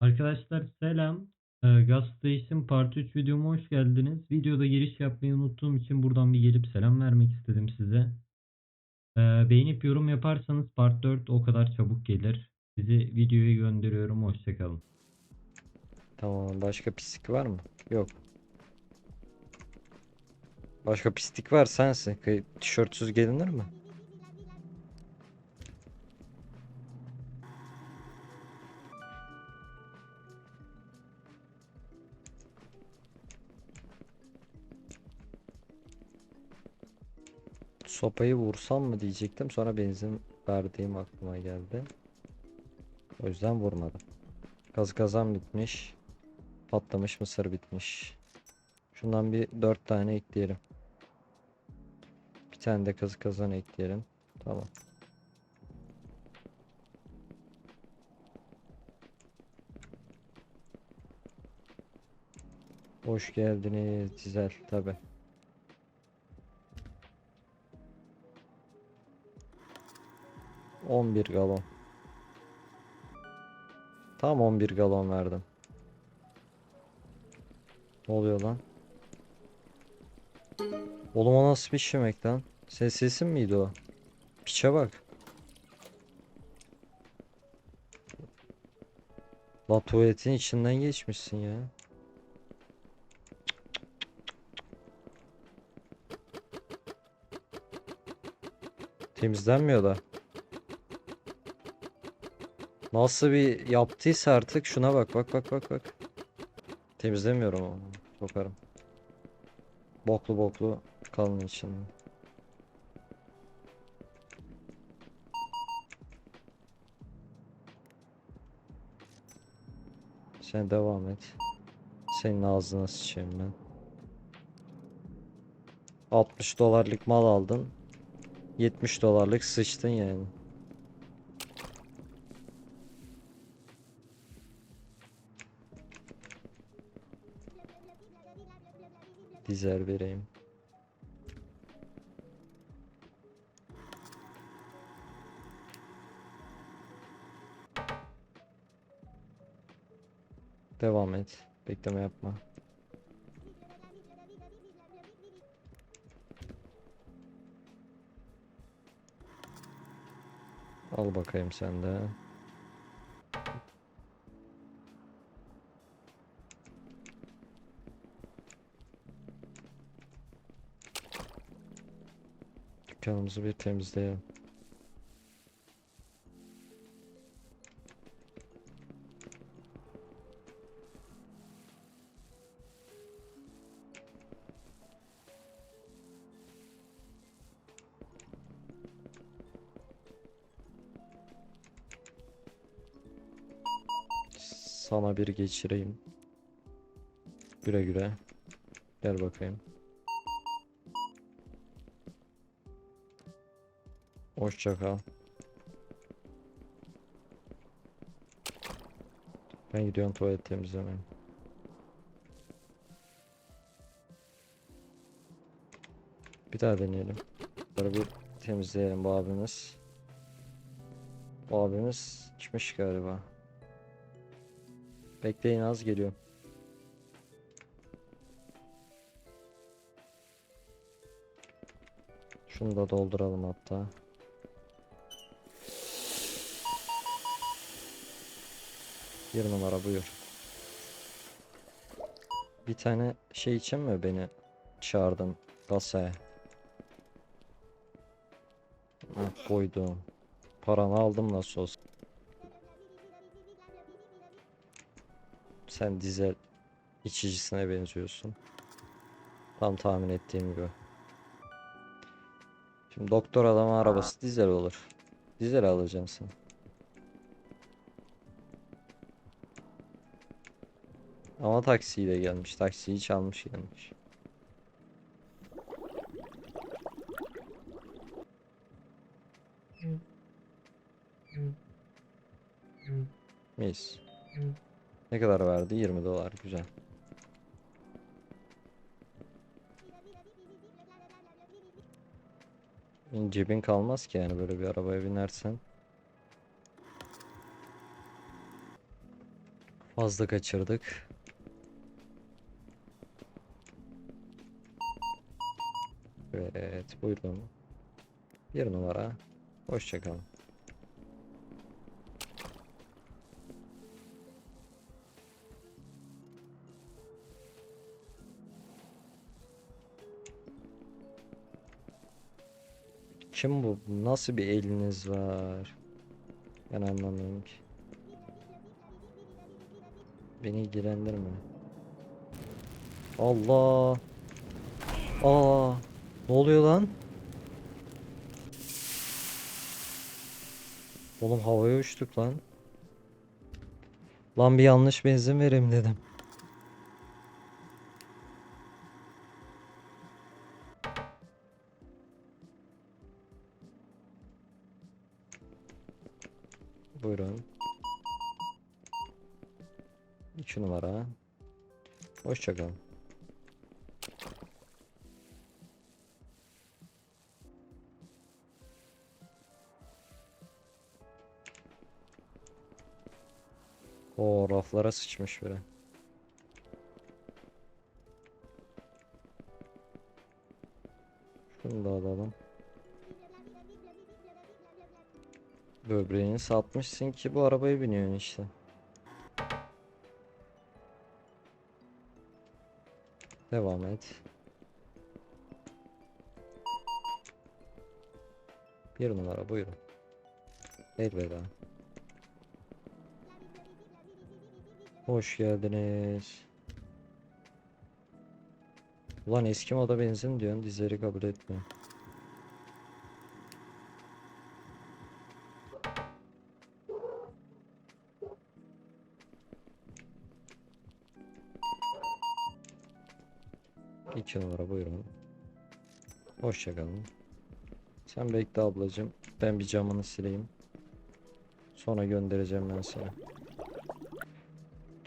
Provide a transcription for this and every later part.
Arkadaşlar selam. Ee, Gas Station Part 3 videoma hoş geldiniz. Videoda giriş yapmayı unuttuğum için buradan bir gelip selam vermek istedim size. Ee, beğenip yorum yaparsanız Part 4 o kadar çabuk gelir. Sizi videoya gönderiyorum. Hoşçakalın. Tamam. Başka pislik var mı? Yok. Başka pislik var sensin. Kı- Tişörtsüz gelinir mi? Sopayı vursam mı diyecektim. Sonra benzin verdiğim aklıma geldi. O yüzden vurmadım. Gaz kazan bitmiş. Patlamış mısır bitmiş. Şundan bir dört tane ekleyelim. Bir tane de kazı kazan ekleyelim. Tamam. Hoş geldiniz Dizel tabi. On bir galon. Tam 11 galon verdim. Ne oluyor lan? Oğlum o nasıl bir şemek lan? Ses sesin miydi o? Piçe bak. La tuvaletin içinden geçmişsin ya. Temizlenmiyor da. Nasıl bir yaptıysa artık şuna bak bak bak bak bak. Temizlemiyorum onu. Sokarım. Boklu boklu kalın içinde. Sen devam et. Senin ağzına sıçayım ben. 60 dolarlık mal aldın. 70 dolarlık sıçtın yani. Dizel vereyim. Devam et. Bekleme yapma. Al bakayım sen de. Dükkanımızı bir temizleyelim. Sana bir geçireyim. Güle güle. Gel bakayım. Hoşça kal. Ben gidiyorum tuvalet temizlemeye. Bir daha deneyelim. Böyle bir temizleyelim bu abimiz. Bu abimiz içmiş galiba. Bekleyin az geliyor. Şunu da dolduralım hatta. Bir numara buyur. Bir tane şey için mi beni çağırdın kasaya? Ha, koydum. Paranı aldım nasıl olsa. Sen dizel içicisine benziyorsun. Tam tahmin ettiğim gibi. Şimdi doktor adamın arabası dizel olur. Dizel alacaksın sen. Ama taksiyle gelmiş. Taksiyi çalmış gelmiş. Mis. Ne kadar verdi? 20 dolar. Güzel. Cebin kalmaz ki yani böyle bir arabaya binersen. Fazla kaçırdık. Evet, buyurun. Bir numara. Hoşça kalın. Kim bu? Nasıl bir eliniz var? Ben anlamıyorum ki. Beni ilgilendirmiyor. Allah. Aa. Ne oluyor lan? Oğlum havaya uçtuk lan. Lan bir yanlış benzin vereyim dedim. Buyurun. 2 numara. Hoşça O raflara sıçmış biri. Şunu da alalım. Böbreğini satmışsın ki bu arabaya biniyorsun işte. Devam et. Bir numara buyurun. Elveda. Hoş geldiniz. Ulan eski moda benzin diyorsun dizleri kabul etmiyor. İki numara buyurun. Hoşça kalın. Sen bekle ablacığım. Ben bir camını sileyim. Sonra göndereceğim ben seni.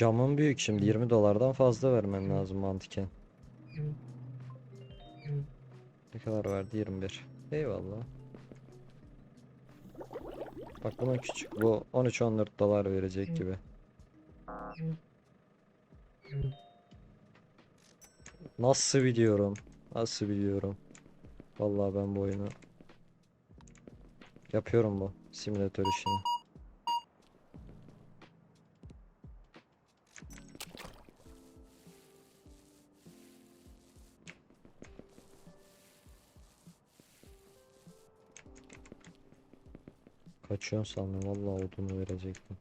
Camın büyük şimdi 20 dolardan fazla vermen lazım mantıken. Ne kadar verdi? 21. Eyvallah. Bak bunun küçük. Bu 13-14 dolar verecek gibi. Nasıl biliyorum? Nasıl biliyorum? Vallahi ben bu oyunu yapıyorum bu simülatör işini. Kaçıyorsun sandım vallahi odunu verecektim.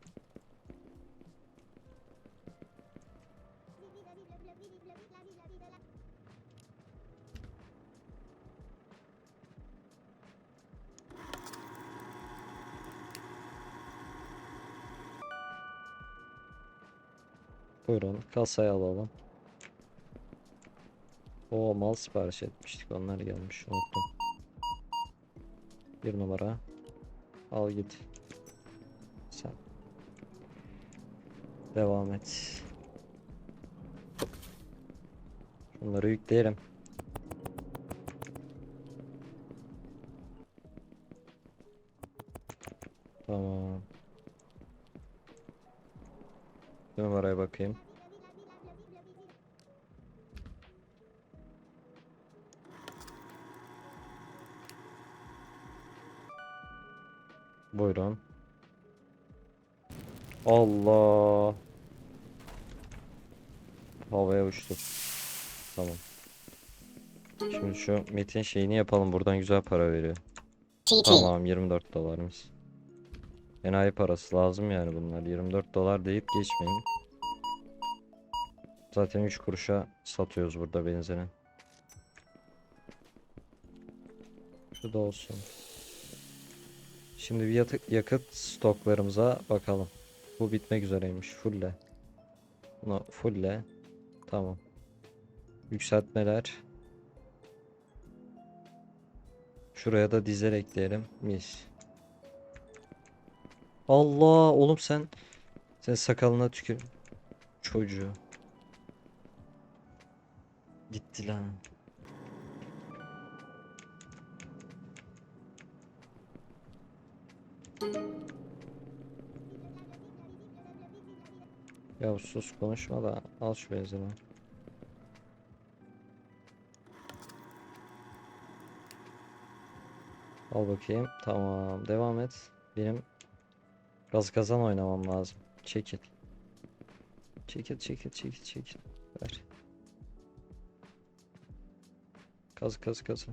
Buyurun kasaya alalım. O mal sipariş etmiştik onlar gelmiş unuttum. Bir numara. Al git. Sen. Devam et. Şunları yükleyelim. Tamam. Bir numaraya bakayım. Buyurun. Allah. Havaya uçtu. Tamam. Şimdi şu metin şeyini yapalım. Buradan güzel para veriyor. Tamam 24 dolarmış. Enayi parası lazım yani bunlar. 24 dolar deyip geçmeyin. Zaten 3 kuruşa satıyoruz burada benzini. Şu da olsun. Şimdi bir yakıt stoklarımıza bakalım. Bu bitmek üzereymiş. Fulle. Bunu fulle. Tamam. Yükseltmeler. Şuraya da dizel ekleyelim. Mis. Allah oğlum sen sen sakalına tükür. Çocuğu. Gitti lan. Ya sus konuşma da al şu benzini. Al bakayım. Tamam. Devam et. Benim gaz kazan oynamam lazım. Çekil. Çekil çekil çekil çekil. Ver. Kaz kaz kaz.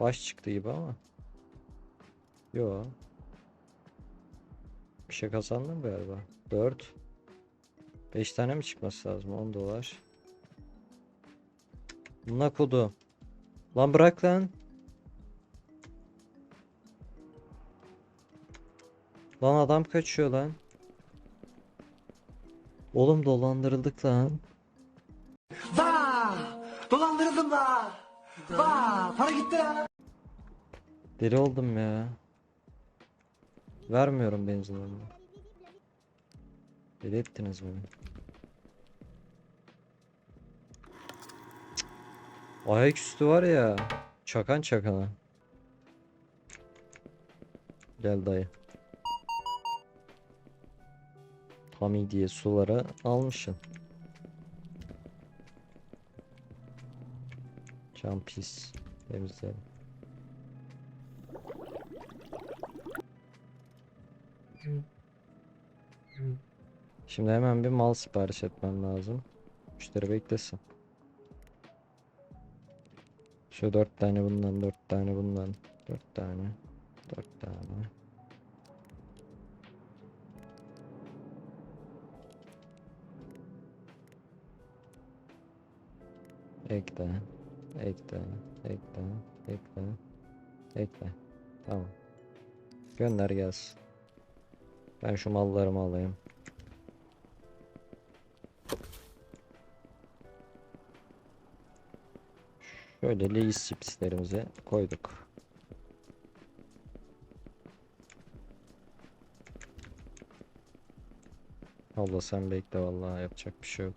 Baş çıktı gibi ama. Yo. Bir şey kazandım galiba. 4 5 tane mi çıkması lazım? 10 dolar. Buna kodu. Lan bırak lan. Lan adam kaçıyor lan. Oğlum dolandırıldık lan. Vaa! Dolandırıldım la! Vaa! Para gitti la! Deli oldum ya. Vermiyorum benzinlerini. Deli ettiniz beni. Ayaküstü var ya. Çakan çakana. Gel dayı. Hami diye suları almışsın. Cam pis. Temizleyelim. Şimdi hemen bir mal sipariş etmem lazım. Müşteri beklesin. Şu dört tane bundan, dört tane bundan, dört tane, dört tane. Ekle, ekle, ekle, ekle, ekle. Tamam. Gönder gelsin. Ben şu mallarımı alayım. Şöyle Lay's chipslerimizi koyduk. Allah sen bekle vallahi yapacak bir şey yok.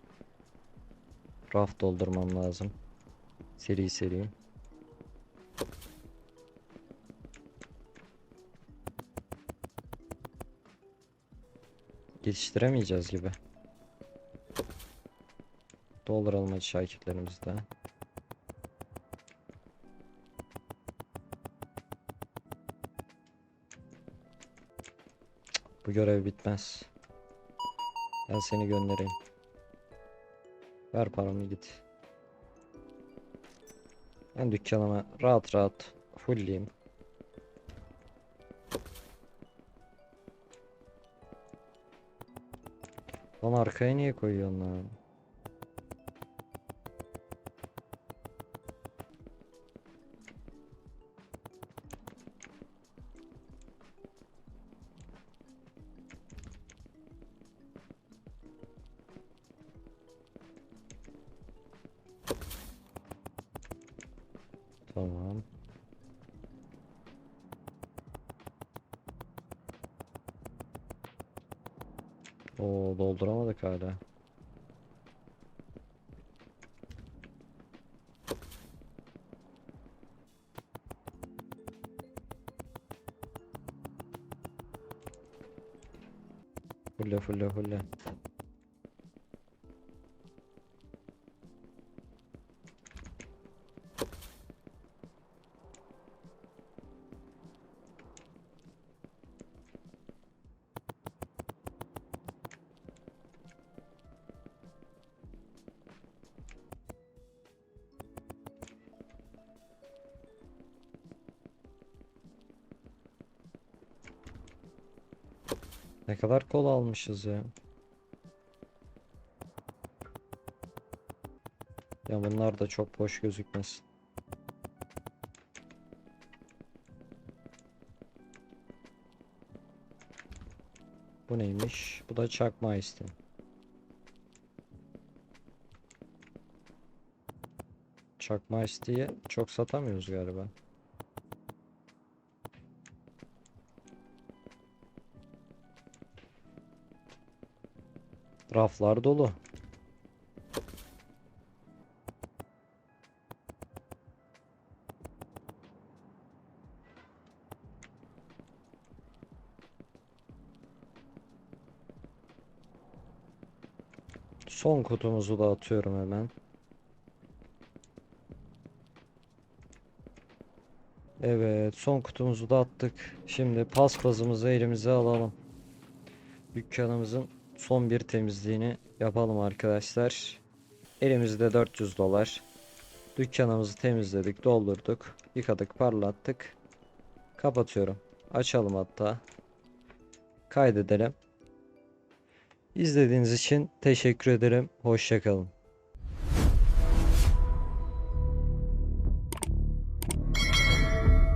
Raf doldurmam lazım. Seri seri. Geliştiremeyeceğiz gibi. Dolduralım hadi şakirtlerimizi de. Cık, Bu görev bitmez. Ben seni göndereyim. Ver paramı git. Ben dükkanıma rahat rahat fullleyeyim. Lan arkaya niye koyuyorsun lan? Tamam. Oo dolduramadık hala. Fulle fulle fulle. Ne kadar kol almışız ya. Ya bunlar da çok boş gözükmesin. Bu neymiş? Bu da çakma istedim. Çakma isteği çok satamıyoruz galiba. Raflar dolu. Son kutumuzu da atıyorum hemen. Evet, son kutumuzu da attık. Şimdi paspazımızı elimize alalım. Dükkanımızın son bir temizliğini yapalım arkadaşlar. Elimizde 400 dolar. Dükkanımızı temizledik, doldurduk, yıkadık, parlattık. Kapatıyorum. Açalım hatta. Kaydedelim. İzlediğiniz için teşekkür ederim. Hoşça kalın.